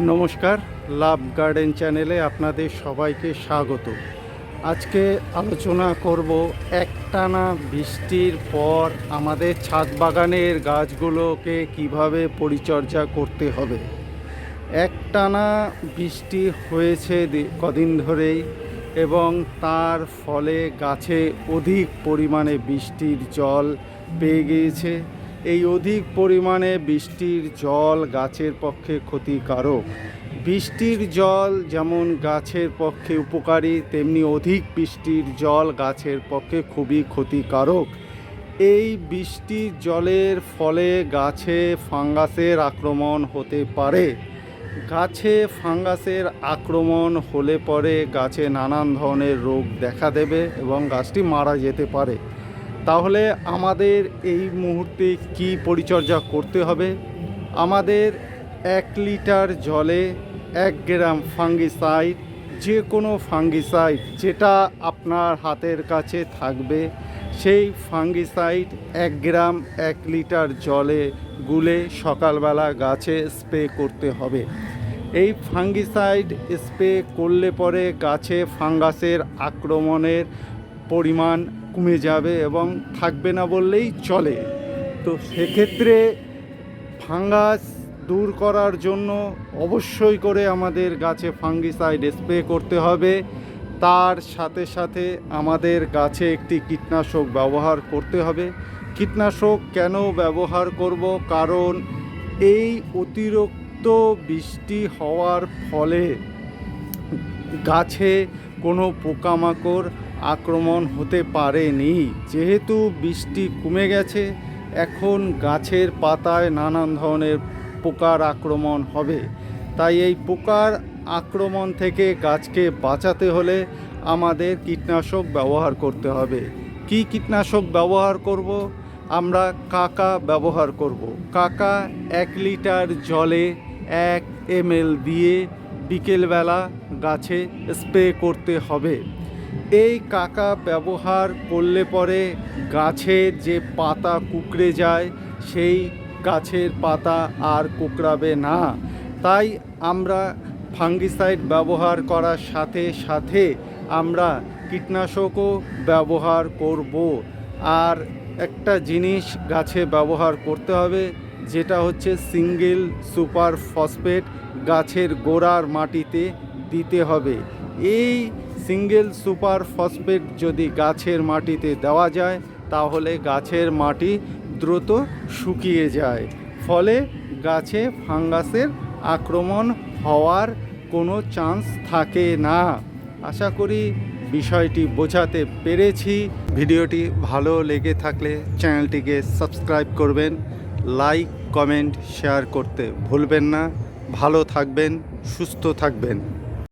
নমস্কার, লাভ গার্ডেন চ্যানেলে আপনাদের সবাইকে স্বাগত। আজকে আলোচনা করব একটানা বৃষ্টির পর আমাদের ছাদ বাগানের গাছগুলোকে কীভাবে পরিচর্যা করতে হবে। একটানা বৃষ্টি হয়েছে কদিন ধরেই এবং তার ফলে গাছে অধিক পরিমাণে বৃষ্টির জল পেয়ে গিয়েছে। এই অধিক পরিমাণে বৃষ্টির জল গাছের পক্ষে ক্ষতিকারক। বৃষ্টির জল যেমন গাছের পক্ষে উপকারী, তেমনি অধিক বৃষ্টির জল গাছের পক্ষে খুবই ক্ষতিকারক। এই বৃষ্টির জলের ফলে গাছে ফাঙ্গাসের আক্রমণ হতে পারে। গাছে ফাঙ্গাসের আক্রমণ হলে পরে গাছে নানান ধরনের রোগ দেখা দেবে এবং গাছটি মারা যেতে পারে। তাহলে আমাদের এই মুহূর্তে কি পরিচর্যা করতে হবে? আমাদের এক লিটার জলে এক গ্রাম ফাঙ্গিসাইড যে কোনো ফাঙ্গিসাইড যেটা আপনার হাতের কাছে থাকবে, সেই ফাঙ্গিসাইড এক গ্রাম এক লিটার জলে গুলে সকালবেলা গাছে স্প্রে করতে হবে। এই ফাঙ্গিসাইড স্প্রে করলে পরে গাছে ফাঙ্গাসের আক্রমণের পরিমাণ কমে যাবে এবং থাকবে না বললেই চলে। তো সেক্ষেত্রে ফাঙ্গাস দূর করার জন্য অবশ্যই করে আমাদের গাছে ফাঙ্গিসাইড স্প্রে করতে হবে। তার সাথে সাথে আমাদের গাছে একটি কীটনাশক ব্যবহার করতে হবে। কীটনাশক কেন ব্যবহার করব? কারণ এই অতিরিক্ত বৃষ্টি হওয়ার ফলে গাছে কোনো পোকামাকড় আক্রমণ হতে পারেনি। যেহেতু বৃষ্টি কমে গেছে, এখন গাছের পাতায় নানান ধরনের পোকার আক্রমণ হবে। তাই এই পোকার আক্রমণ থেকে গাছকে বাঁচাতে হলে আমাদের কীটনাশক ব্যবহার করতে হবে। কি কীটনাশক ব্যবহার করব? আমরা কাকা ব্যবহার করব। কাকা এক লিটার জলে এক এমএল দিয়ে বিকেলবেলা গাছে স্প্রে করতে হবে। এই কাকা ব্যবহার করলে পরে গাছের যে পাতা কুকড়ে যায়, সেই গাছের পাতা আর কুকড়াবে না। তাই আমরা ফাঙ্গিসাইড ব্যবহার করার সাথে সাথে আমরা কীটনাশকও ব্যবহার করব। আর একটা জিনিস গাছে ব্যবহার করতে হবে, যেটা হচ্ছে সিঙ্গেল সুপার ফসফেট গাছের গোড়ার মাটিতে দিতে হবে। এই সিঙ্গেল সুপার ফসফেট যদি গাছের মাটিতে দেওয়া যায়, তাহলে গাছের মাটি দ্রুত শুকিয়ে যায়। ফলে গাছে ফাঙ্গাসের আক্রমণ হওয়ার কোনো চান্স থাকে না। আশা করি বিষয়টি বোঝাতে পেরেছি। ভিডিওটি ভালো লেগে থাকলে চ্যানেলটিকে সাবস্ক্রাইব করবেন, লাইক, কমেন্ট, শেয়ার করতে ভুলবেন না। ভালো থাকবেন, সুস্থ থাকবেন।